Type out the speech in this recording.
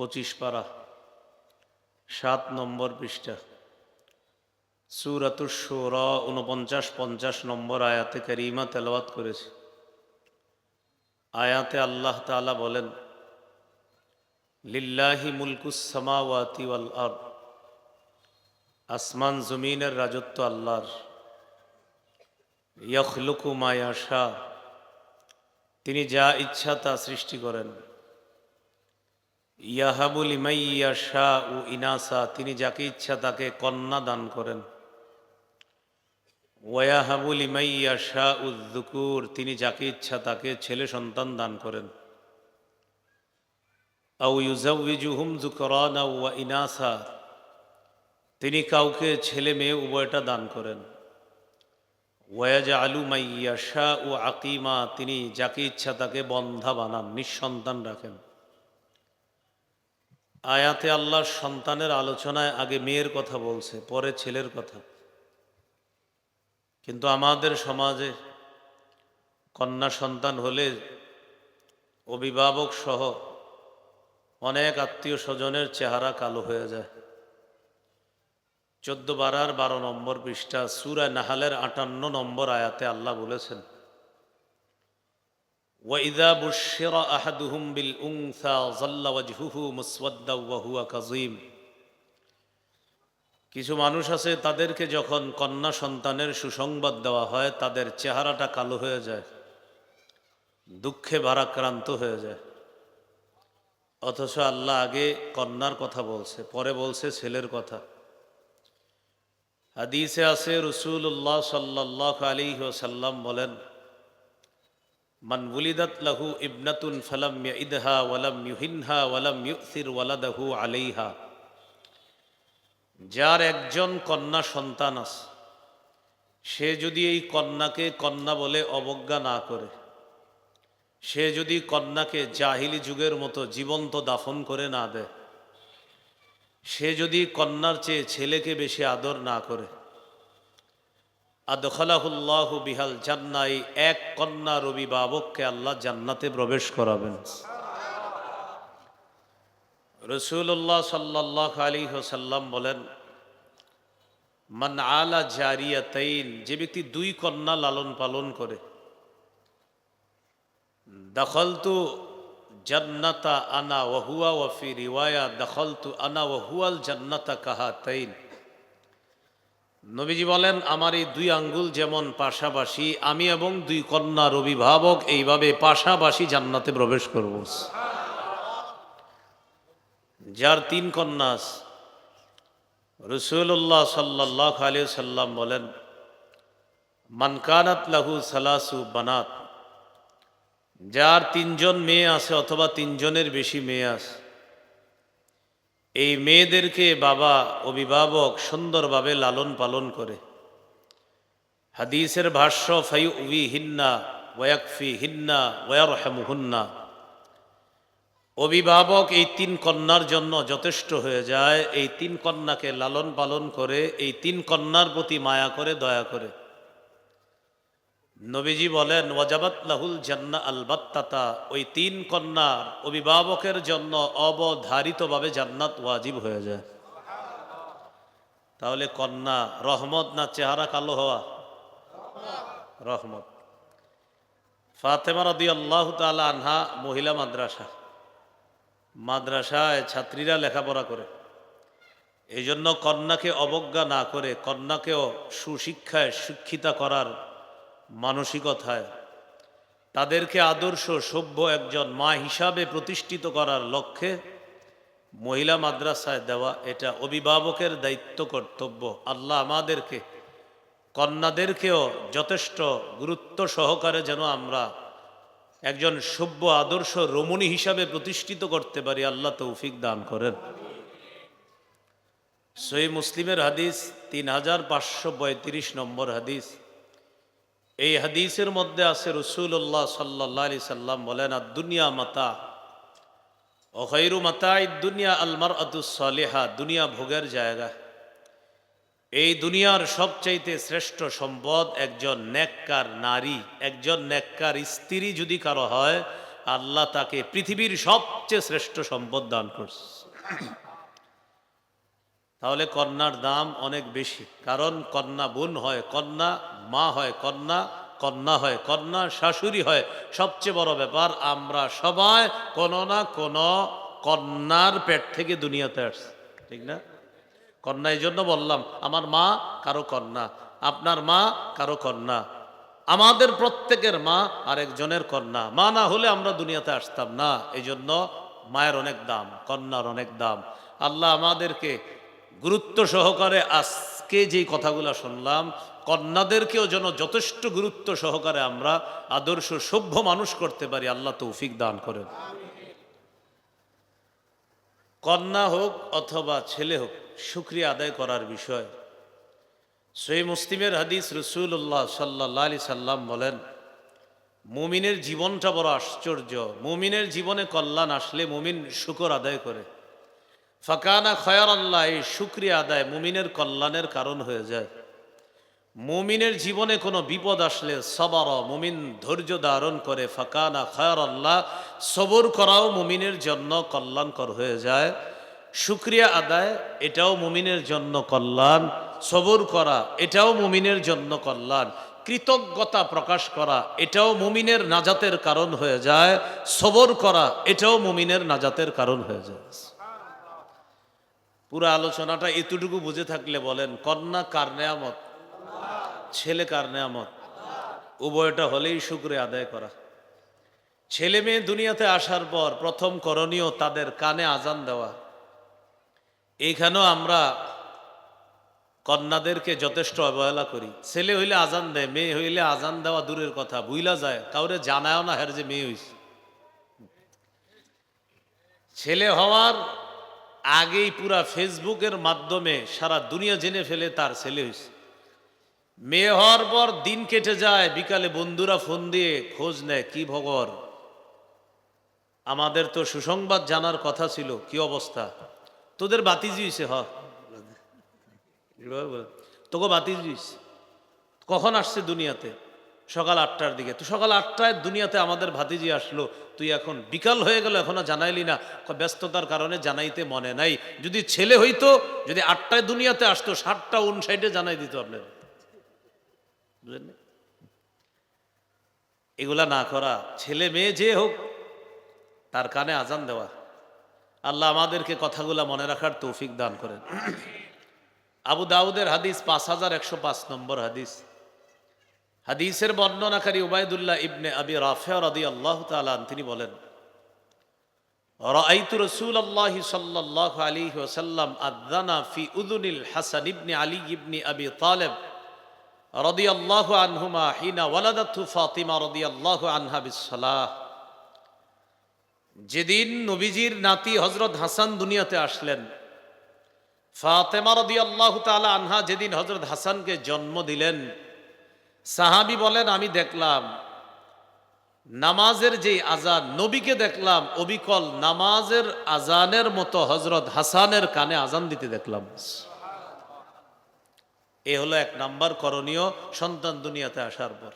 পঁচিশ পারা, সাত নম্বর পৃষ্ঠা। সুরাতুর সোর উনপঞ্চাশ পঞ্চাশ নম্বর আয়াতে করিমা তেলাওয়াত করেছে। আয়াতে আল্লাহ তাআলা বলেন, লিল্লাহি মুলকুস সামাওয়াতি ওয়াল আর আসমান জমিনের রাজত্ব আল্লাহর। ইয়খলুকু মায়াশা তিনি যা ইচ্ছা তা সৃষ্টি করেন। ইয়াহাবুল ইমাইয়া শাহ ও ইনাসা, তিনি যাকে ইচ্ছা তাকে কন্যা দান করেন। ওয়াহাবুল ইমাইয়া শাহ উদ্দুকুর তিনি যাকে ইচ্ছা তাকে ছেলে সন্তান দান করেন। আউ ইউজাউজুহুম জুকরানা ওয়া ইনাসা, তিনি কাউকে ছেলে মেয়ে উভয়টা দান করেন। ওয়াজ আলু মাইয়া শাহ ও আকিমা, তিনি যাকে ইচ্ছা তাকে বন্ধা বানান, নিঃসন্তান রাখেন। আয়াতে আল্লাহর সন্তানের আলোচনায় আগে মেয়ের কথা বলছে, পরে ছেলের কথা। কিন্তু আমাদের সমাজে কন্যা সন্তান হলে অভিভাবক সহ অনেক আত্মীয় স্বজনের চেহারা কালো হয়ে যায়। চোদ্দ বারার বারো নম্বর পৃষ্ঠা, সুরা নাহালের আটান্ন নম্বর আয়াতে আল্লাহ বলেছেন وإذا بشر أحدهم بالأنثى ظل وجهه مسودا وهو كظيم কিছু মানুষ আছে তাদেরকে যখন কন্যা সন্তানের সুসংবাদ দেওয়া হয় তাদের চেহারাটা কালো হয়ে যায় দুঃখে ভারাক্রান্ত হয়ে যায় অথচ আল্লাহ আগে কন্যার কথা বলছে পরে বলছে ছেলের কথা হাদিসে আছে রসুল্লাহ সাল্লাহ আলী সাল্লাম বলেন মান উলিদাত লাহু ইবনাতুন ফালাম ইদহা ওয়ালাম ইউহিনহা ওয়ালাম ইউসির ওয়ালাদাহু আলাইহা। যার একজন কন্যা সন্তান আছে, সে যদি এই কন্যাকে কন্যা বলে অবজ্ঞা না করে, সে যদি কন্যাকে জাহিলি যুগের মতো জীবন্ত দাফন করে না দেয়, সে যদি কন্যার চেয়ে ছেলেকে বেশি আদর না করে আদখালাহুল্লাহ বিহাল জান্নাই, এক কন্যার অভিভাবককে আল্লাহ জান্নাতে প্রবেশ করাবেন। রসুল্লাহ সাল্লাহ আলী হোসাল্লাম বলেন, মান আলা জারিয়াতাইন যে ব্যক্তি দুই কন্যা লালন পালন করে, দখলতু জান্নাতা আনা ওহুয়া ওয়ফি রিওয়ায়া, দখলতু আনা ওহুয়াল জান্নাতা কাহা তাইন নবীজি বলেন, আমার এই দুই আঙ্গুল যেমন পাশাপাশি, আমি এবং দুই কন্যার অভিভাবক এইভাবে পাশাপাশি জান্নাতে প্রবেশ করব। যার তিন কন্যা রসুল্লাহ সাল্লাহ আলী সাল্লাম বলেন মানকানাত লাহু সালাসু বানাত। যার তিনজন মেয়ে আছে অথবা তিনজনের বেশি মেয়ে আছে এই মেয়েদেরকে বাবা অভিভাবক সুন্দরভাবে লালন পালন করে। হাদিসের ভাষ্য ফাই উই হিন্না ওয়াকফি হিন্না ওয়ারহামুহুন্না। অভিভাবক এই তিন কন্যার জন্য যথেষ্ট হয়ে যায়। এই তিন কন্যাকে লালন পালন করে, এই তিন কন্যার প্রতি মায়া করে, দয়া করে। নবীজি বলেন, ওয়াজাবাত লাহুল জান্না আলবাত্তাতা। ওই তিন কন্যার অভিভাবকের জন্য অবধারিতভাবে জান্নাত ওয়াজিব হয়ে যায়। তাহলে কন্যা রহমত না চেহারা কালো হওয়া? রহমত। ফাতেমা রদি আল্লাহ তালা আনহা, মহিলা মাদ্রাসা। মাদ্রাসায় ছাত্রীরা লেখাপড়া করে। এই জন্য কন্যাকে অবজ্ঞা না করে কন্যাকেও সুশিক্ষায় শিক্ষিতা করার মানসিকতায়। তাদেরকে আদর্শ সভ্য একজন মা হিসাবে প্রতিষ্ঠিত করার লক্ষ্যে মহিলা মাদ্রাসায় দেওয়া এটা অভিভাবকের দায়িত্ব কর্তব্য। আল্লাহ আমাদেরকে, কন্যাদেরকেও যথেষ্ট গুরুত্ব সহকারে যেন আমরা একজন সভ্য আদর্শ রমণী হিসাবে প্রতিষ্ঠিত করতে পারি, আল্লাহ তৌফিক দান করেন। সই মুসলিমের হাদিস তিন হাজার পাঁচশো পঁয়ত্রিশ নম্বর হাদিস। এই হাদিসের মধ্যে আছে রসুল্লাহ সাল্লাহ আলি সাল্লাম বলেন আর দুনিয়া মাতা অখৈরু মাতা দুনিয়া আলমার আতুসলেহা দুনিয়া ভোগের জায়গা। এই দুনিয়ার সবচাইতে শ্রেষ্ঠ সম্পদ একজন নেককার নারী, একজন নেককার স্ত্রী যদি কারও হয়, আল্লাহ তাকে পৃথিবীর সবচেয়ে শ্রেষ্ঠ সম্পদ দান করছে। তাহলে কন্যার দাম অনেক বেশি। কারণ কন্যা বোন হয়, কন্যা মা হয়, কন্যা কন্যা হয়, কন্যা শাশুড়ি হয়। সবচেয়ে বড় ব্যাপার, আমরা সবাই কোনো না কোনো কন্যার পেট থেকে দুনিয়াতে আসছি। ঠিক না? কন্যা এই জন্য বললাম, আমার মা কারও কন্যা, আপনার মা কারও কন্যা, আমাদের প্রত্যেকের মা আরেকজনের কন্যা। মা না হলে আমরা দুনিয়াতে আসতাম না। এই জন্য মায়ের অনেক দাম, কন্যার অনেক দাম। আল্লাহ আমাদেরকে গুরুত্ব সহকারে আজকে যেই কথাগুলো শুনলাম, কন্যাদেরকেও যেন যথেষ্ট গুরুত্ব সহকারে আমরা আদর্শ, সভ্য মানুষ করতে পারি, আল্লাহ তৌফিক দান করেন। কন্যা হোক অথবা ছেলে হোক, শুক্রিয়া আদায় করার বিষয়। সই মুসলিমের হাদিস রসুল্লাহ সাল্লাহ আলি সাল্লাম বলেন, মুমিনের জীবনটা বড় আশ্চর্য। মুমিনের জীবনে কল্যাণ আসলে মুমিন শুকর আদায় করে। ফাকানা খয়ার আল্লাহ এই শুক্রিয়া আদায় মুমিনের কল্যাণের কারণ হয়ে যায়। মুমিনের জীবনে কোনো বিপদ আসলে সবার, মুমিন ধৈর্য ধারণ করে ফাকানা খয়ার আল্লাহ সবর করাও মুমিনের জন্য কল্যাণকর হয়ে যায়। শুক্রিয়া আদায়, এটাও মুমিনের জন্য কল্যাণ। সবর করা, এটাও মুমিনের জন্য কল্যাণ। কৃতজ্ঞতা প্রকাশ করা, এটাও মুমিনের নাজাতের কারণ হয়ে যায়। সবর করা, এটাও মুমিনের নাজাতের কারণ হয়ে যায়। পুরো আলোচনাটা এতটুকু বুঝে থাকলে বলেন, কন্যা কার নেয়ামত? ছেলে কার নেয়ামত? উভয়টা হলেই শুক্রে আদায় করা। ছেলে মেয়ে দুনিয়াতে আসার পর প্রথম করণীয় তাদের কানে আজান দেওয়া। এইখানেও আমরা কন্যাদেরকে যথেষ্ট অবহেলা করি। ছেলে হইলে আজান দেয়, মেয়ে হইলে আজান দেওয়া দূরের কথা বুইলা যায়, কাউরে জানায়ও না হ্যার যে মেয়ে হইছে। ছেলে হওয়ার আগেই পুরা ফেসবুকের মাধ্যমে সারা দুনিয়া জেনে ফেলে তার ছেলে হয়েছে। মেয়ে হওয়ার পর দিন কেটে যায়, বিকালে বন্ধুরা ফোন দিয়ে খোঁজ নেয়, কি ভগর আমাদের তো সুসংবাদ জানার কথা ছিল, কি অবস্থা? তোদের বাতিজি হয়েছে, হ। তোকে বাতিজি কখন আসছে দুনিয়াতে? সকাল আটটার দিকে। তো সকাল আটটায় দুনিয়াতে আমাদের ভাতিজি আসলো। তুই এখন বিকাল হয়ে গেল, এখনও জানাইলি না। ব্যস্ততার কারণে জানাইতে মনে নাই। যদি ছেলে হইতো, যদি আটটায় দুনিয়াতে আসতো সাতটা উনসাইডে জানাই দিত আপনার বুঝলেন এগুলা না করা। ছেলে মেয়ে যে হোক, তার কানে আজান দেওয়া। আল্লাহ আমাদেরকে কথাগুলা মনে রাখার তৌফিক দান করেন। আবু দাউদের হাদিস পাঁচ হাজার একশো পাঁচ নম্বর হাদিস। হাদিসের বর্ণনাকারী উবায়দুল্লাহ ইবনে আবি রাফে রাদি আল্লাহ তালান তিনি বলেন, রাআইতু রাসূলুল্লাহ সাল্লাল্লাহু আলাইহি ওয়াসাল্লাম আযানা ফি উযুনিল হাসান ইবনে আলী ইবনে আবি তালেব রাদিয়াল্লাহু আনহুমা হিনা ওয়ালাদাতহু ফাতিমা রাদিয়াল্লাহু আনহা বিসসালাহ। যেদিন নবীজির নাতি হযরত হাসান দুনিয়াতে আসলেন, ফাতেমা রাদিয়াল্লাহু তাআলা আনহা যেদিন হযরত হাসানকে জন্ম দিলেন সাহাবি বলেন, আমি দেখলাম নামাজের যে আজান নবীকে দেখলাম অবিকল নামাজের আজানের মতো হজরত হাসানের কানে আজান দিতে দেখলাম। এ হলো এক নাম্বার করণীয় সন্তান দুনিয়াতে আসার পর।